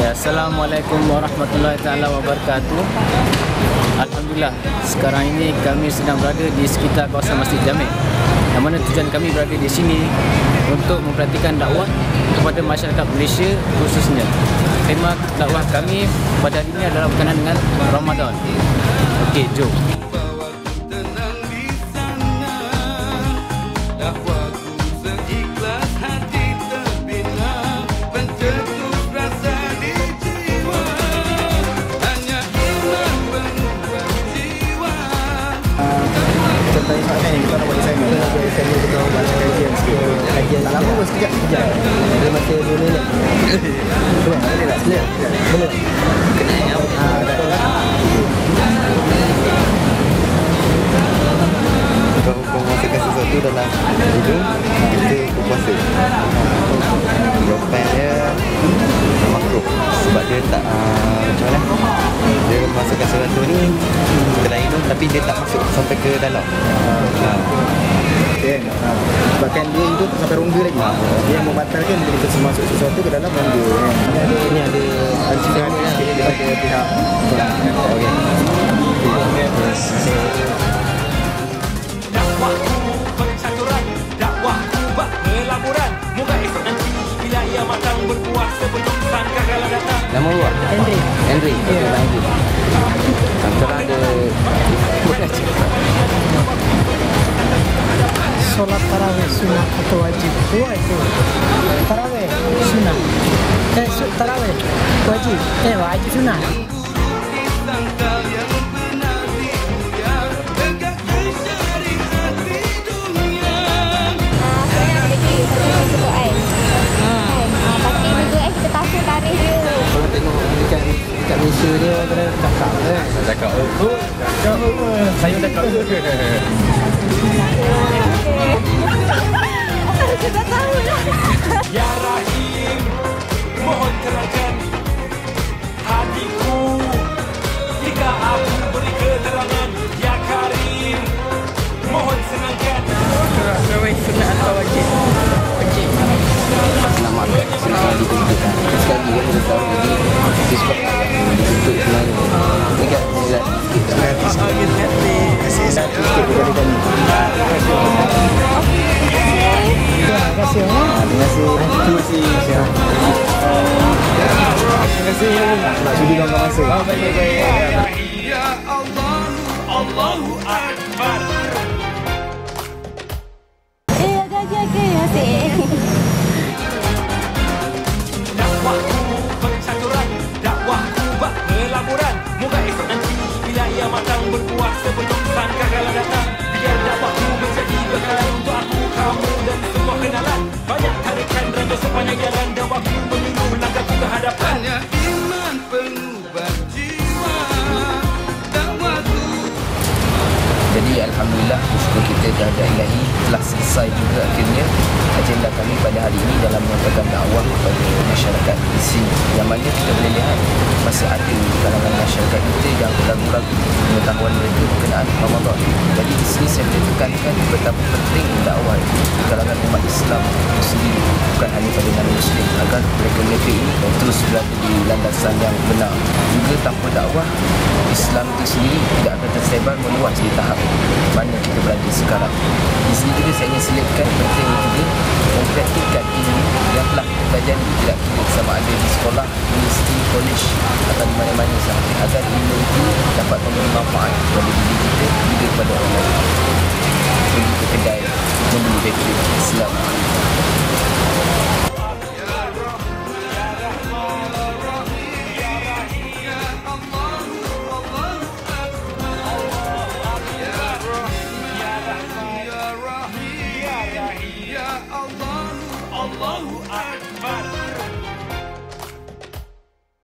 Ya, Assalamualaikum warahmatullahi taala wabarakatuh. Alhamdulillah, sekarang ini kami sedang berada di sekitar kawasan Masjid Jamek. Yang mana tujuan kami berada di sini untuk memperhatikan dakwah kepada masyarakat Malaysia khususnya. Tema dakwah kami pada hari ini adalah berkenaan dengan Ramadan. Okey, jom. Sekejap sekejap Ada masa 2 uh, Macam mana Dia masukkan sesuatu ni Ke dalam hidung Tapi dia tak masuk Sampai ke dalam ha. Kan? Ha. Bahkan dia itu sampai rongga lagi Dia yang membatalkan Bila kita masuk sesuatu ke dalam rongga kan? Ini ada Ada sikit sikit daripada pihak Okey Nama luar? Henry. Henry. Ya. Yeah. Henry. Antara ada solat tarawih sunnah atau wajib dua itu tarawih sunnah eh su- tarawih wajib eh wajib sunnah Malaysia dia kena cakap kan. Cakap oh. Saya cakap oh. Kita tahu lah. ya rahim mohon terangkan hatiku jika aku beri keterangan ya karim mohon senangkan tarawih sunnah atau Terima kasih Terima kasih Nak sudi kau masa ya Allah Allahu akbar Bersyukur kita kehadrat ilahi telah selesai juga akhirnya agenda kami pada hari ini dalam menyampaikan dakwah kepada masyarakat di sini. Yang mana kita boleh lihat masih ada kalangan masyarakat kita yang ragu-ragu pengetahuan mereka berkenaan Ramadan. Jadi di sini saya boleh tekankan betapa penting dakwah di kalangan umat Islam sendiri bukan hanya pada non-Muslim agar mereka-mereka ini terus berada di landasan yang benar. Juga tanpa dakwah Islam itu sendiri tidak akan tersebar meluas di tahap mana kita berada sekarang. Di sini juga saya ingin selitkan penting juga mempraktikkan ilmu yang telah kita pelajari tidak kira sama ada di sekolah, universiti, college atau di mana-mana sahaja agar ilmu itu dapat memberi manfaat kepada diri kita juga kepada orang lain. Pergi ke kedai membeli bateri Islam.